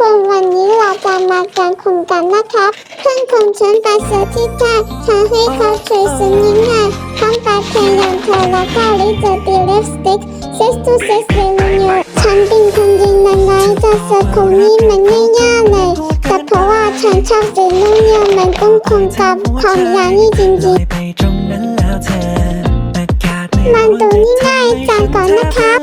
คนวันนี้เราจะมากันคุมกันนะครับเพื่อนของฉันไปเสียที่ใต้ฉันให้เขาช่วยซื้อง่ายๆทั้งไปแข่งย่างเธอแล้วก็ลิเจอตีลิปสติกเซ็กซ์ทูเซ็กซ์เรนูนิวฉันเป็นคนยิงยังไงจะเสือคงนี้มันไม่ยากเลยแต่เพราะว่าฉันชอบสีนุ่มเนียมันกุ้งคงกับความยาวนี่จริงๆมันดูง่ายจังก่อนนะครับ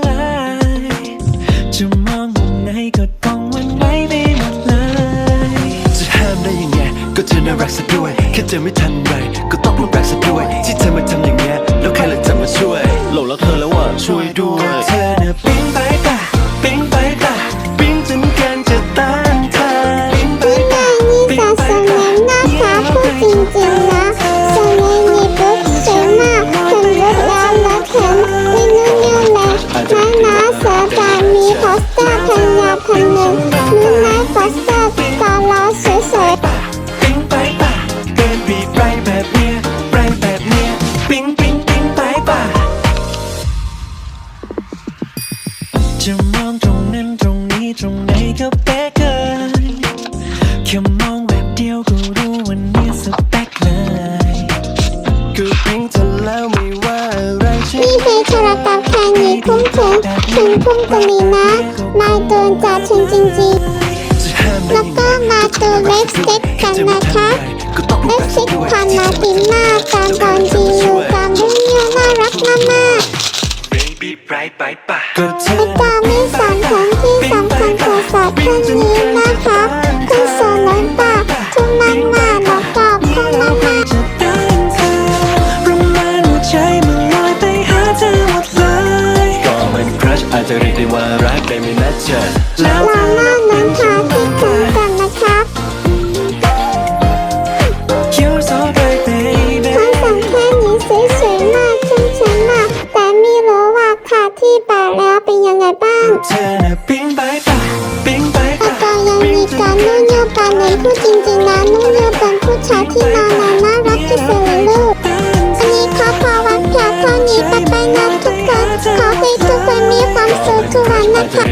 เจอไม่ทันไรก็ต้องรูปรักซะด้วย ที่เธอมาทำอย่างเงี้ยแล้วใครล่ะจะมาช่วย หลงรักเธอแล้วอะช่วยด้วย เธอน่ะปิ๊งไปป่ะปิ๊งไปป่ะปิ๊งจนเกินจะต้านทานปิ๊งไปนี่ไงป่ะนี่สาวสวยนะคะพูดจริงๆนะสวยมีบุ๊กสวยมากถึงลุกแล้วแล้วเข็นไม่นุ่มเนียวเลยน้อยนะเสือจะมีโพสเตอร์พันยาพันหนึ่งนุ่นไม้โพสเตอร์ตอ จะมองตรงนั้นตรงนี้ตรงไหนก็เป๊ะเกินแค่มองแบบเดียวก็รู้วันนี้สเปคเลยก็ปิ๊งเธอแล้วไม่ว่าอะไรใช่นี่คือโทรศัพท์แค่นี้คุ้มถึงถึงพุ่มกว่านี้นะนายโดนจัดถึงจริงๆ แล้วก็มาดูเล็บสติกกันนะคะเล็บสติกด้วยพันมาตินมากการบอลดี ก็เธออาจารไม่สอนแผนที่สำคัญของศาสตร์เรื่องนี้นะครับคุณสอนล้นตาทุกมันมาแล้วตอบทุกมันมาจะได้เธอประมาณหัวใจมันลอยไปหาเธอหมดเลยก็มันครัชอาจจะเรียกได้ว่ารักได้ไม่นัดเจอแล้วเธอ রান্না